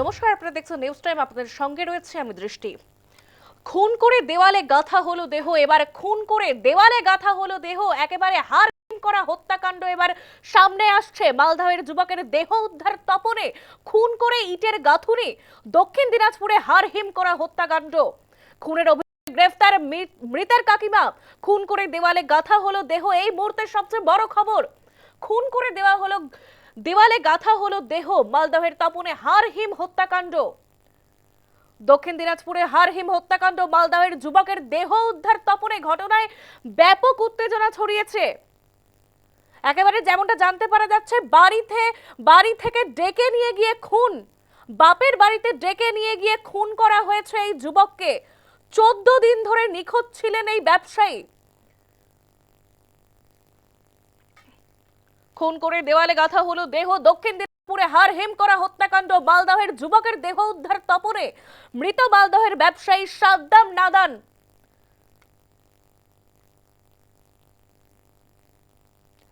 নমস্কার, আপনারা দেখছেন নিউজ টাইম আপনাদের সঙ্গে রয়েছে আমি দৃষ্টি। খুন করে দেওয়ালে গাথা হলো দেহ, এবার খুন করে দেওয়ালে গাথা হলো দেহ, একেবারে হার করা হত্যাকাণ্ড এবার সামনে আসছে। মালদহের যুবকের দেহ উদ্ধার তপনে খুন করে ইটের গাথুনি, দক্ষিণ দিনাজপুরে হার হিম করা হত্যাকাণ্ড। খুনের গ্রেফতার মৃতের কাকিমা, খুন করে দেওয়ালে গাথা হলো দেহ, এই মুহূর্তের সবচেয়ে বড় খবর, খুন করে দেওয়া হলো দেওয়ালে গাথা হলো দেহ, মালদহের তাপনে হার হিম হত্যাকাণ্ড। দক্ষিণ দিনাজপুরে হারহিম হত্যাকাণ্ড, মালদহের যুবকের দেহ উদ্ধার তপনে ঘটনায় ব্যাপক উত্তেজনা ছড়িয়েছে। একেবারে যেমনটা জানতে পারা যাচ্ছে, বাড়িতে, বাড়ি থেকে ডেকে নিয়ে গিয়ে খুন। বাপের বাড়িতে ডেকে নিয়ে গিয়ে খুন করা হয়েছে এই যুবককে। চোদ্দ দিন ধরে নিখোঁজ ছিলেন এই ব্যবসায়ী। খুন করে দেওয়ালে গাথা হলো দেহ। দক্ষিণ দিনাজপুরে হার হেম করা হত্যাকাণ্ড। মালদহের যুবকের দেহ উদ্ধার তপরে মৃত মালদহের ব্যবসায়ী সাদ্দাম নাদান।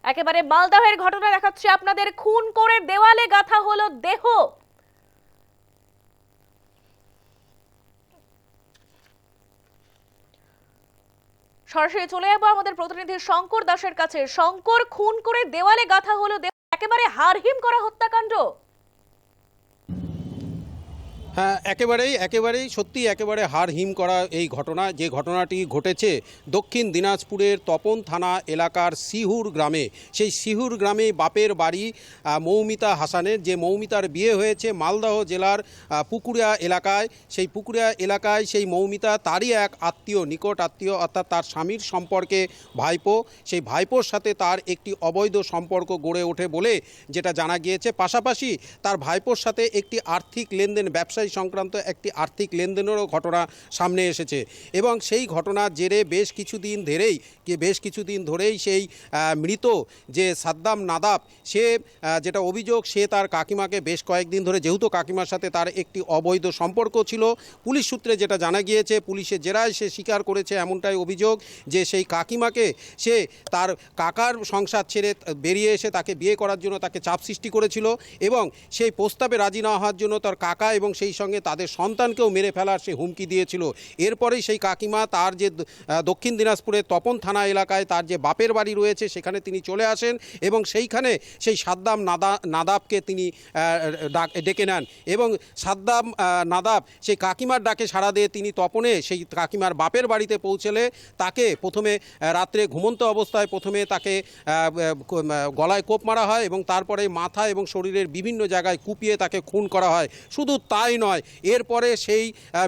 একেবারে মালদহের ঘটনা দেখাচ্ছে আপনাদের। খুন করে দেওয়ালে গাথা হলো দেহ। সরাসরি চলে যাব আমাদের প্রতিনিধি শঙ্কর দাসের কাছে। শঙ্কর, খুন করে দেওয়ালে গাথা হলো, একেবারে হারহিম করা হত্যাকাণ্ড। হ্যাঁ একেবারেই একেবারেই সত্যি একেবারে হার হিম করা এই ঘটনা। যে ঘটনাটি ঘটেছে দক্ষিণ দিনাজপুরের তপন থানা এলাকার সিহুর গ্রামে। সেই সিহুর গ্রামে বাপের বাড়ি মৌমিতা হাসানের। যে মৌমিতার বিয়ে হয়েছে মালদহ জেলার পুকুরিয়া এলাকায়। সেই পুকুরিয়া এলাকায় সেই মৌমিতা তারই এক আত্মীয়, নিকট আত্মীয়, অর্থাৎ তার স্বামীর সম্পর্কে ভাইপো। সেই ভাইপোর সাথে তার একটি অবৈধ সম্পর্ক গড়ে ওঠে বলে যেটা জানা গিয়েছে। পাশাপাশি তার ভাইপোর সাথে একটি আর্থিক লেনদেন ব্যবসায়ী সংক্রান্ত একটি আর্থিক লেনদেনেরও ঘটনা সামনে এসেছে। এবং সেই ঘটনার জেরে বেশ কিছুদিন ধরেই বেশ কিছুদিন ধরেই সেই মৃত যে সাদ্দাম নাদাব, সে যেটা অভিযোগ, সে তার কাকিমাকে বেশ কয়েকদিন ধরে, যেহেতু কাকিমার সাথে তার একটি অবৈধ সম্পর্ক ছিল, পুলিশ সূত্রে যেটা জানা গিয়েছে, পুলিশের জেরায় সে স্বীকার করেছে এমনটাই অভিযোগ যে সেই কাকিমাকে সে তার কাকার সংসার ছেড়ে বেরিয়ে এসে তাকে বিয়ে করার জন্য তাকে চাপ সৃষ্টি করেছিল এবং সেই প্রস্তাবে রাজি না হওয়ার জন্য তার কাকা এবং সেই সঙ্গে তাদের সন্তানকেও মেরে ফেলার সে হুমকি দিয়েছিল। এরপরেই সেই কাকিমা তার যে দক্ষিণ দিনাজপুরের তপন থানা এলাকায় তার যে বাপের বাড়ি রয়েছে, সেখানে তিনি চলে আসেন এবং সেইখানে সেই সাদ্দাম নাদা নাদাবকে তিনি ডাক ডেকে নেন এবং সাদ্দাম নাদাব সেই কাকিমার ডাকে সাড়া দিয়ে তিনি তপনে সেই কাকিমার বাপের বাড়িতে পৌঁছলে তাকে প্রথমে রাত্রে ঘুমন্ত অবস্থায় প্রথমে তাকে গলায় কোপ মারা হয় এবং তারপরে মাথা এবং শরীরের বিভিন্ন জায়গায় কুপিয়ে তাকে খুন করা হয়। শুধু তাই নয় এরপরে সেই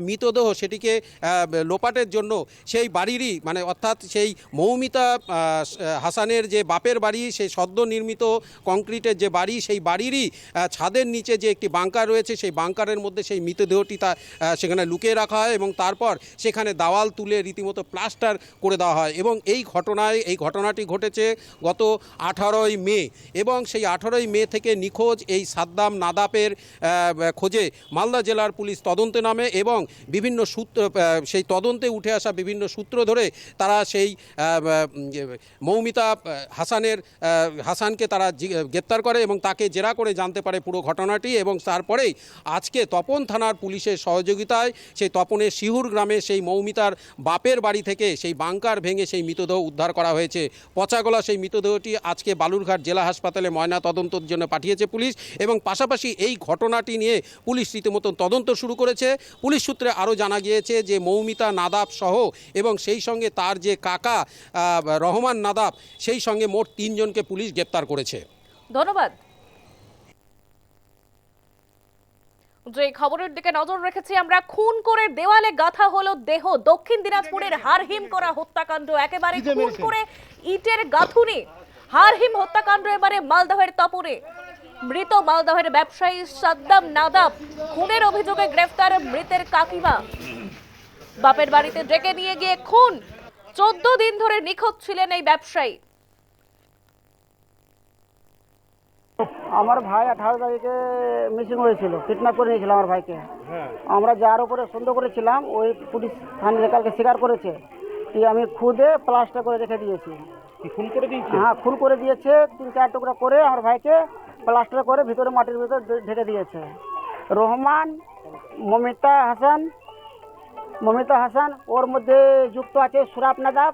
মৃতদেহ সেটিকে লোপাটের জন্য সেই বাড়িরই মানে অর্থাৎ সেই মৌমিতা হাসানের যে বাপের বাড়ি, সেই সদ্য নির্মিত কংক্রিটের যে বাড়ি, সেই বাড়িরই ছাদের নিচে যে একটি বাংকার রয়েছে, সেই বাংকারের মধ্যে সেই মৃতদেহটি তা সেখানে লুকিয়ে রাখা হয় এবং তারপর সেখানে দাওয়াল তুলে রীতিমতো প্লাস্টার করে দেওয়া হয় এবং এই ঘটনায়, এই ঘটনাটি ঘটেছে গত আঠারোই মে এবং সেই আঠারোই মে থেকে নিখোঁজ এই সাদ্দাম নাদাপের খোঁজে মালদা জেলার পুলিশ তদন্তে নামে এবং বিভিন্ন সূত্র সেই তদন্তে উঠে আসা বিভিন্ন সূত্র ধরে তারা সেই মৌমিতা হাসানের হাসানকে তারা গ্রেপ্তার করে এবং তাকে জেরা করে জানতে পারে পুরো ঘটনাটি এবং তারপরেই আজকে তপন থানার পুলিশের সহযোগিতায় সেই তপনের শিহুর গ্রামে সেই মৌমিতার বাপের বাড়ি থেকে সেই বাংকার ভেঙে সেই মৃতদেহ উদ্ধার করা হয়েছে। পচাগলা সেই মৃতদেহটি আজকে বালুরঘাট জেলা হাসপাতালে ময়না তদন্তের জন্য পাঠিয়েছে পুলিশ এবং পাশাপাশি এই ঘটনাটি নিয়ে পুলিশ রীতিমতো তদন্ত শুরু করেছে। পুলিশ সূত্রে আরও জানা গিয়েছে যে মৌমিতা নাদাব সহ এবং সেই সঙ্গে তার যে কাকা রহমান নাদাব সেই সঙ্গে মোট তিনজনকে পুলিশ গ্রেপ্তার করেছে। ধন্যবাদ। যে খবরের দিকে নজর রেখেছি আমরা খুন করে দেওয়ালে গাথা হলো দেহ। দক্ষিণ দিনাজপুরের হারহিম করা হত্যাকাণ্ড একেবারে খুন করে ইটের গাথুনি। হারহিম হত্যাকাণ্ড এবারে মালদহের তপরে মৃত মালদহের ব্যবসায়ী সাদ্দাম নাদাব খুনের অভিযোগে গ্রেফতার মৃতের কাকিমা। বাপের বাড়িতে ডেকে নিয়ে গিয়ে খুন। চোদ্দ দিন ধরে নিখোঁজ ছিলেন এই ব্যবসায়ী। আমার ভাই আঠারো তারিখে মিসিং হয়েছিল কিডন্যাপ করে নিয়েছিল আমার ভাইকে। আমরা যার উপরে সন্দেহ করেছিলাম ওই পুলিশ থানায় কালকে স্বীকার করেছে কি আমি খুদে প্লাস্টার করে রেখে দিয়েছি। খুন করে দিয়েছি? হ্যাঁ খুন করে দিয়েছে তিন চার টুকরা করে আমার ভাইকে প্লাস্টার করে ভিতরে মাটির ভিতরে ঢেকে দিয়েছে। রহমান, মমিতা হাসান মমিতা হাসান, ওর মধ্যে যুক্ত আছে সুরাপ নাদাব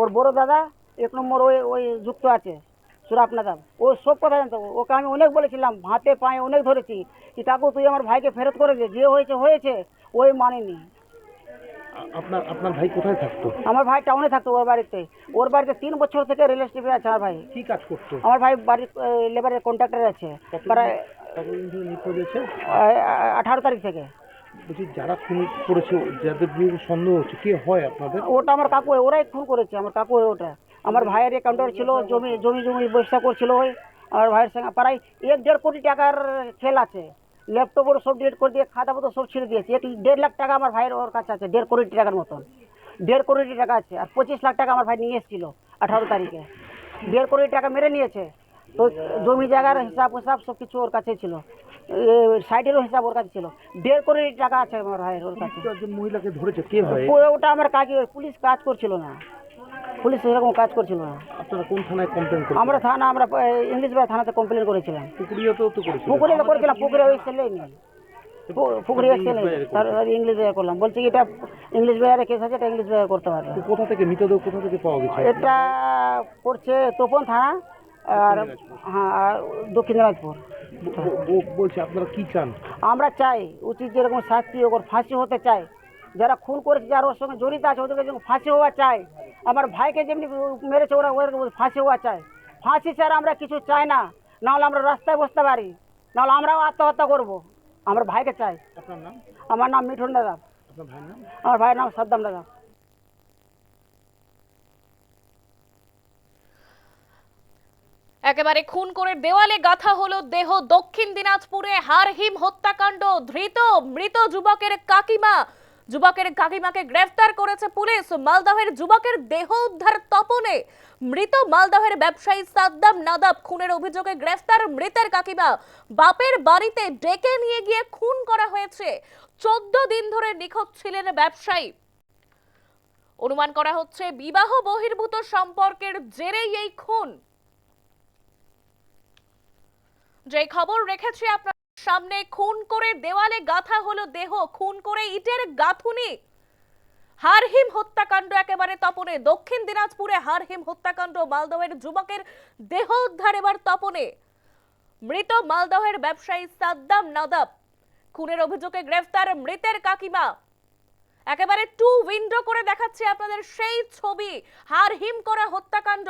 ওর বড় দাদা, এক নম্বর ওই ওই যুক্ত আছে সুরাপ নাদাব ও সব কথা জানতো। ওকে আমি অনেক বলেছিলাম, হাতে পায়ে অনেক ধরেছি। কি কাকু তুই আমার ভাইকে ফেরত করে দে যে হয়েছে হয়েছে। ওই মানেনি। আপনার আপনার ভাই কোথায় থাকতো? আমার ভাই টাউনে থাকতো ওর বাড়িতে। ওর বাড়িতে তিন বছর থেকে রিলেশনশিপে আছে আমার ভাই। কি কাজ করতো? আমার ভাই বাড়ির লেবারের কন্ট্রাক্টর আছে। প্রায় আঠারো তারিখ থেকে। বলছি যারা খুন করেছে যাদের বিরুদ্ধে সন্দেহ হচ্ছে কে হয় আপনাদের? ওটা আমার কাকু ওরাই খুন করেছে আমার কাকু ওটা। আমার ভাইয়ের অ্যাকাউন্টার ছিল জমি জমি জমি ব্যবসা করছিল ওই। আমার ভাইয়ের সঙ্গে প্রায় এক দেড় কোটি টাকার খেল আছে। ল্যাপটপ ওর সব ডিলেট করে দিয়ে খাতা পত্র সব ছেড়ে দিয়েছে। এক দেড় লাখ টাকা আমার ভাইয়ের ওর কাছে আছে দেড় কোটি টাকার মতন। দেড় কোটি টাকা আছে আর পঁচিশ লাখ টাকা আমার ভাই নিয়ে এসেছিল আঠারো তারিখে। দেড় কোটি টাকা মেরে নিয়েছে। তো জমি জায়গার হিসাব হিসাব সব কিছু ওর কাছে ছিল। সাইডেরও হিসাব ওর কাছে ছিল। দেড় কোটি টাকা আছে আমার ভাইয়ের ওর কাছে। মহিলাকে ধরেছে কে ওটা আমার কাজ পুলিশ কাজ করছিল না। পুলিশ সেরকম কাজ করছিল না। আপনারা কোন থানায় কমপ্লেন করেছেন আমরা থানা আমরা ইংলিশ বাজার থানাতে কমপ্লেন করেছিলাম। পুকুরিয়াতেও তো তো করেছিলাম পুকুরে ওই ছেলে নেই পুকুরে ছেলে। তার ইংলিশ বাজার করলাম। বলছি এটা ইংলিশ বাজারে কেস আছে এটা ইংলিশ বাজার করতে পারবে। তো কোথা থেকে মৃতদেহ কোথা থেকে পাওয়া গেছে? এটা করছে তোপন থানা আর হ্যাঁ আর দক্ষিণ দিনাজপুর। বলছি আপনারা কি চান? আমরা চাই উচিত যেরকম শাস্তি ওর ফাঁসি হতে চাই। যারা খুন করেছে যারা ওর সঙ্গে জড়িত আছে ওদেরকে যেরকম ফাঁসি হওয়া চাই। আমার ভাইকে যেমনি মেরেছে ওরা ওদের ফাঁসি হওয়া চাই ফাঁসি ছাড়া আমরা কিছু চাই না। নাহলে আমরা রাস্তায় বসতে পারি। নাহলে আমরাও আত্মহত্যা করব। আমার ভাইকে চাই। আপনার নাম? আমার নাম মিঠুন দাদা। আমার ভাইয়ের নাম সাদ্দাম দাদা। একেবারে খুন করে দেওয়ালে গাথা হলো দেহ দক্ষিণ দিনাজপুরে হারহিম হত্যাকাণ্ড। ধৃত মৃত যুবকের কাকিমা যুবকের কাকিমাকে গ্রেফতার করেছে পুলিশ। মালদহের যুবকের দেহ উদ্ধার তপনে মৃত মালদহের ব্যবসায়ী সাদ্দাম নাদাব খুনের অভিযোগে গ্রেফতার মৃতের কাকিমা বাপের বাড়িতে ডেকে নিয়ে গিয়ে খুন করা হয়েছে। চোদ্দ দিন ধরে নিখোঁজ ছিলেন ব্যবসায়ী। অনুমান করা হচ্ছে বিবাহ বহির্ভূত সম্পর্কের জেরেই এই খুন। যে খবর রেখেছি আপনার সামনে খুন করে দেওয়ালে গাথা হলো দেহ, খুন করে ইটের গাথুনি। হারহিম হত্যাকাণ্ড একেবারে তপনে। দক্ষিণ দিনাজপুরে হারহিম হত্যাকাণ্ড, মালদহের যুবকের দেহ উদ্ধার এবার তপনে। মৃত মালদহের ব্যবসায়ী সাদ্দাম নাদাব, খুনের অভিযোগে গ্রেফতার মৃতের কাকিমা। একেবারে টু উইন্ডো করে দেখাচ্ছি আপনাদের সেই ছবি, হারহিম করা হত্যাকাণ্ড।